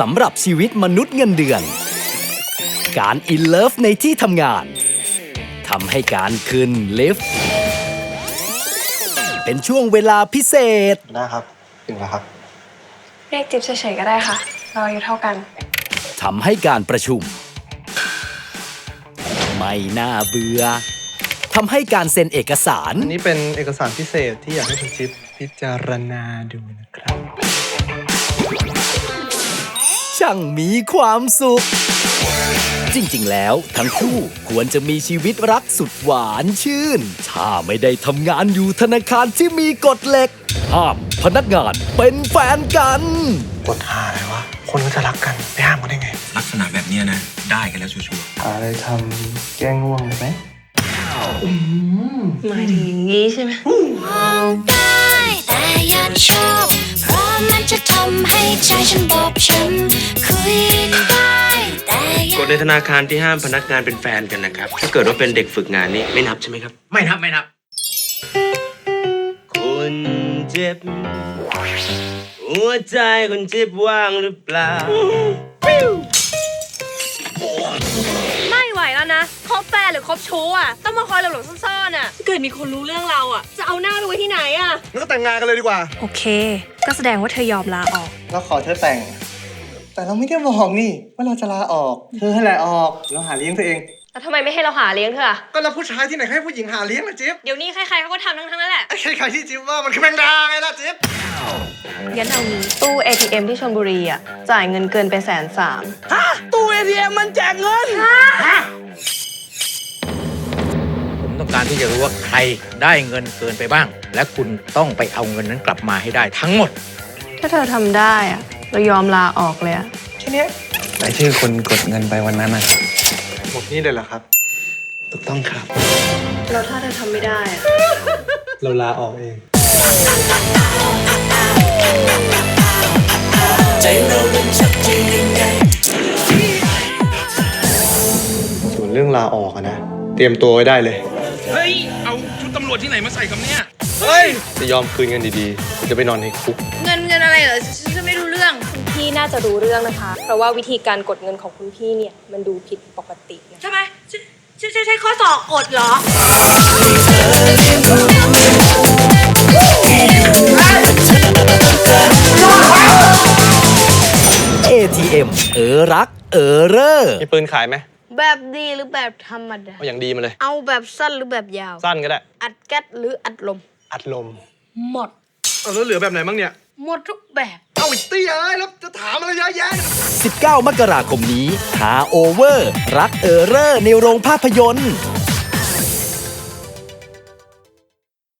สำหรับชีวิตมนุษย์เงินเดือน การอินเลิฟในที่ทำงานทำให้การขึ้นลิฟต์เป็นช่วงเวลาพิเศษ นะครับถึงแล้วครับ เรียกจิ๊บเฉยๆก็ได้ค่ะ เราอายุเท่ากัน ทำให้การประชุม ไม่น่าเบื่อทำให้การเซ็นเอกสาร อันนี้เป็นเอกสารพิเศษที่อยากให้คุณจิ๊บพิจารณาดูนะครับ ช่างมีความสุข จริง ๆ แล้วทั้งคู่ควรจะมีชีวิตรักสุดหวานชื่น ถ้าไม่ได้ทำงานอยู่ธนาคารที่มีกฎเหล็กห้ามพนักงานเป็นแฟนกันกดหาอะไรวะ คนก็จะรักกันไปห้ามกันได้ไง ลักษณะแบบเนี้ยนะ ได้กันแล้วชัวร์หาอะไรทำแก้ง่วงได้ไหม หมายถึงอย่างนี้ใช่ไหม ได้แต่อย่าชอบ เพราะมันจะทำให้ใจฉันบอบช้ำ กฎในธนาคารที่ห้ามพนักงานเป็นแฟนกันนะครับ ถ้าเกิดว่าเป็นเด็กฝึกงานนี่ไม่นับใช่ไหมครับๆไม่นับไม่นับคุณเจ็บ หัวใจคุณเจ็บว่างหรือเปล่า ไม่ไหวแล้วนะ คบแฟนหรือคบชู้อะ ต้องมาคอยหลบๆซ่อนๆอะ เกิดมีคนรู้เรื่องเราอะ จะเอาหน้าไปไว้ที่ไหนอะ งั้นก็แต่งงานกันเลยดีกว่า โอเค ก็แสดงว่าเธอยอมลาออก เราขอเธอแต่ง แต่เราไม่ได้บอกนี่ ว่าเราจะลาออก เธอให้แหละออกเราหาเลี้ยงตัวเอง แล้วทำไมไม่ให้เราหาเลี้ยงเธออะก็เราผู้ชายที่ไหนให้ผู้หญิงหาเลี้ยงล่ะจิ๊บเดี๋ยวนี้ใครๆเขาก็ทำทั้งนั้นแหละ ไอ้ใครๆที่จิ๊บว่ามันคือแมงดาไงล่ะจิ๊บงั้นเอางี้ตู้ ATM ที่ชลบุรีอะ จ่ายเงินเกินไปแสนสามผมต้องการที่จะรู้ว่าใครได้เงินเกินไปบ้าง และคุณต้องไปเอาเงินนั้นกลับมาให้ได้ทั้งหมด ถ้าเธอทำได้อะ เรายอมลาออกเลยอะแค่เนี้ยรายชื่อคนกดเงินไปวันนั้นนะครับ หมดนี่เลยเหรอครับ ถูกต้องครับแล้วถ้าเธอทำไม่ได้อะเราลาออกเองส่วนเรื่องลาออกอะนะ เตรียมตัวไว้ได้เลย เฮ้ย เอาชุดตำรวจที่ไหนมาใส่กับเนี่ย เฮ้ย จะยอมคืนเงินดีๆหรือจะไปนอนในคุก เงินเงินอะไรเหรอฉันจะไม่รู้เรื่องคุณ พี่น่าจะรู้เรื่องนะคะ เพราะว่าวิธีการกดเงินของคุณพี่เนี่ย มันดูผิดปกตินะ ใช่ไหมใช่ใช่ใช่ใช่ข้อสอบกดเหรอ ATM เออรัก เออเร่อมีปืนขายไหมแบบดีหรือแบบธรรมดา เอาอย่างดีมาเลย เอาแบบสั้นหรือแบบยาว สั้นก็ได้ อัดแก๊สหรืออัดลม อัดลม หมด เอาแล้วเหลือแบบไหนบ้างเนี่ย หมดทุกแบบ เอาอีกตี้เอ้ยแล้วจะถามอะไรเยอะแยะ 19 มกราคมนี้หาโอเวอร์ รักเออเรอร์ในโรงภาพยนตร์